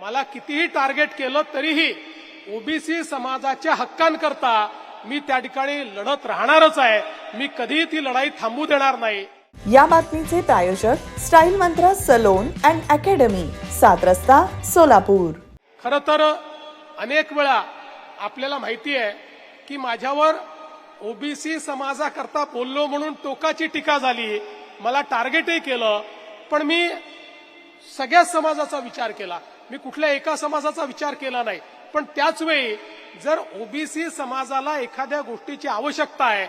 मला कितीही टार्गेट केलं तरीही ओबीसी समाजाच्या हक्कांकरता मी त्या ठिकाणी लढत राहणारच आहे. मी कधीही ती लढाई थांबू देणार नाही. या बातमीचे प्रायोजक स्टाईल मंत्र सलोन अँड अकॅडमी सात रस्ता सोलापूर. खरं तर अनेक वेळा आपल्याला माहिती आहे की माझ्यावर ओबीसी समाजाकरता बोललो म्हणून टोकाची टीका झाली. मला टार्गेटही केलं पण मी सगळ्या समाजाचा विचार केला. मी कुठल्या एका समाजाचा विचार केला नाही. पण त्याच वेळी जर ओबीसी समाजाला एखाद्या गोष्टीची आवश्यकता आहे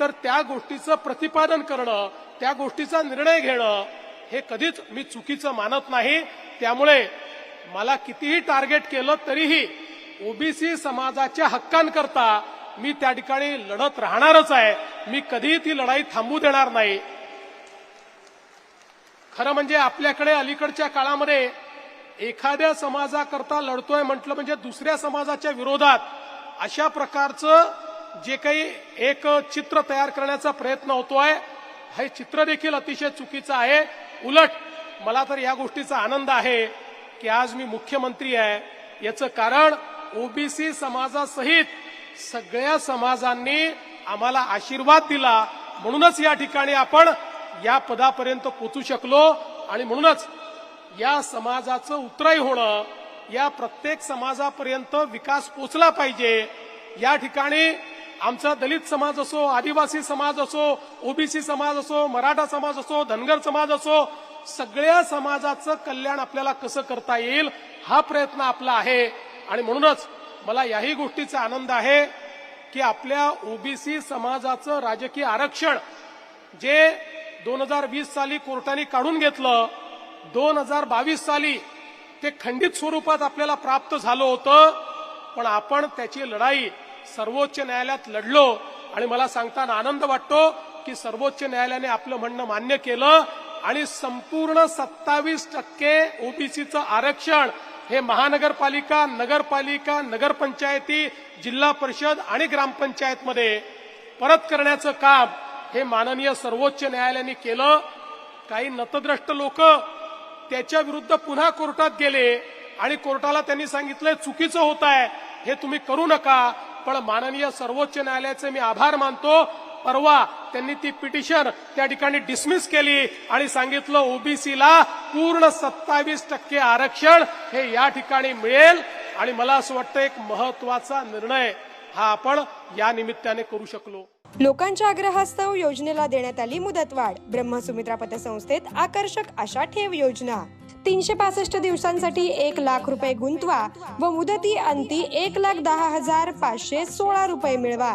तर त्या गोष्टीचं प्रतिपादन करणं त्या गोष्टीचा निर्णय घेणं हे कधीच मी चुकीचं मानत नाही. त्यामुळे मला कितीही टार्गेट केलं तरीही ओबीसी समाजाच्या हक्कांकरता मी त्या ठिकाणी लढत राहणारच आहे. मी कधीही ती लढाई थांबू देणार नाही. खरं म्हणजे आपल्याकडे अलीकडच्या काळामध्ये एखाद्या समाजाकरता लढतोय म्हटलं म्हणजे दुसऱ्या समाजाच्या विरोधात अशा प्रकारचं जे काही एक चित्र तयार करण्याचा प्रयत्न होतोय हे चित्र देखील अतिशय चुकीचं आहे. उलट मला तर या गोष्टीचा आनंद आहे की आज मी मुख्यमंत्री आहे. याचं कारण ओबीसी समाजासहित सगळ्या समाजांनी आम्हाला आशीर्वाद दिला. म्हणूनच या ठिकाणी आपण या पदापर्यंत पोचू शकलो आणि म्हणूनच या समाजाचं उतराई होणं या प्रत्येक समाजापर्यंत विकास पोचला पाहिजे. या ठिकाणी आमचा दलित समाज असो आदिवासी समाज असो ओबीसी समाज असो मराठा समाज असो धनगर समाज असो सगळ्या समाजाचं कल्याण आपल्याला कसं करता येईल हा प्रयत्न आपला आहे. आणि म्हणूनच मला याही गोष्टीचा आनंद आहे की आपल्या ओबीसी समाजाचं राजकीय आरक्षण जे दोन हजार वीस साली कोर्टाने काढून घेतलं दोन हजार बावीस साली ते खंडित स्वरूपात आपल्याला प्राप्त झालं होतं पण आपण त्याची लढाई सर्वोच्च न्यायालयात लढलो आणि मला सांगताना आनंद वाटतो की सर्वोच्च न्यायालयाने आपलं म्हणणं मान्य केलं आणि संपूर्ण सत्तावीस टक्के ओबीसीचं आरक्षण हे महानगरपालिका नगरपालिका नगरपंचायती जिल्हा परिषद आणि ग्रामपंचायतमध्ये परत करण्याचं काम हे माननीय सर्वोच्च न्यायालयाने केलं. काही नतद्रष्ट लोक त्याच्या विरुद्ध पुन्हा कोर्टात गेले आणि कोर्टाला त्यांनी सांगितलं चुकीचं होत आहे हे तुम्ही करू नका. पण माननीय सर्वोच्च न्यायालयाचे मी आभार मानतो. परवा त्यांनी ती पिटिशन त्या ठिकाणी डिसमिस केली आणि सांगितलं ओबीसीला पूर्ण सत्तावीस टक्के आरक्षण हे या ठिकाणी मिळेल. आणि मला असं वाटतं एक महत्त्वाचा निर्णय हा आपण या निमित्ताने करू शकलो. लोकांच्या आग्रहास्तव योजनेला देण्यात आली मुदतवाढ. ब्रह्मसुमित्रा पतसंस्थेत आकर्षक अशा ठेव योजना. तीनशे पासष्ट दिवसांसाठी एक लाख रुपये गुंतवा व मुदती अंती एक लाख दहा हजार पाचशे सोळा रुपये मिळवा.